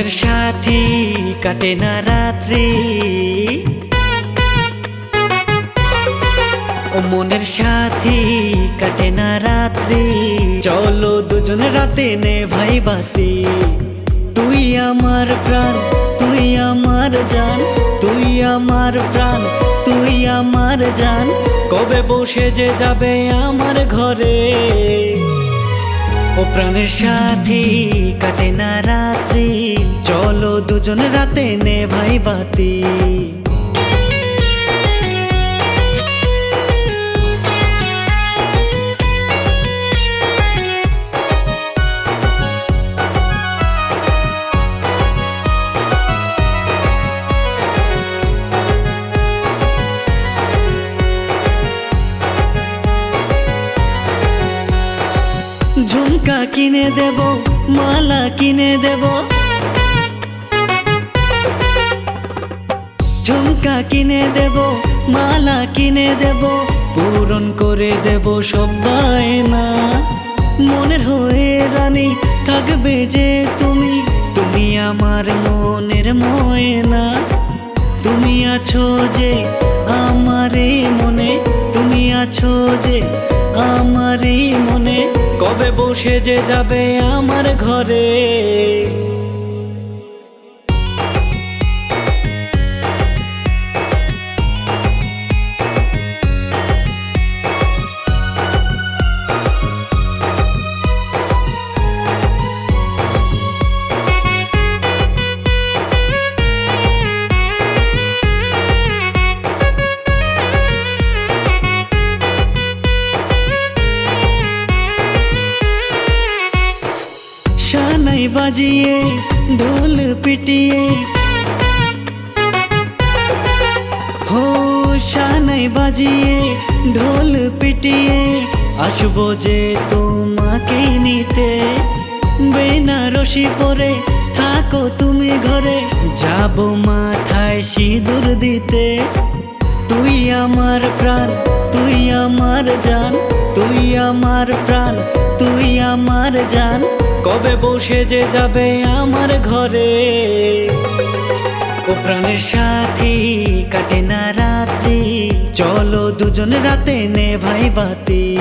মনের সাথী কাটে না রাত্রি। ও মনের সাথী কাটে না রাত্রি। চলো দুজন রাতে নে ভাই বাতি। তুই আমার প্রাণ, তুই আমার জান। তুই আমার প্রাণ, তুই আমার জান। কবে বসে যে যাবে আমার ঘরে? ও প্রাণের সাথী কাটে না রাত্রি। চলো দুজন রাতে নে ভাই বাতি। ঝুমকা কিনে দেব মালা কিনে দেব। ঝুমকা কিনে দেব, মালা কিনে দেব, পূরণ করে দেব সবাই না মনের হয়ে রানী থাকবে যে তুমি তুমি আমার মনের ময়না। তুমি আছো যে আমার এই মনে তুমি আছো যে আমারই মনে। কবে বসে যে যাবে আমার ঘরে? শানাই বাজিয়ে ঢোল পিটিয়ে হো শানাই বাজিয়ে ঢোল পিটিয়ে আসব যে তোমাকে নিতে বেনারসি পরে থাকো তুমি ঘরে। যাব মাথায় সিঁদুর দিতে। তুই আমার প্রাণ, তুই আমার জান, তুই আমার প্রাণ, তুই আমার জান। কবে বসে যে যাবে আমার ঘরে? ও প্রাণের সাথী, কাটে না রাত্রি। চলো দুজন রাতে নে ভাই বাতি।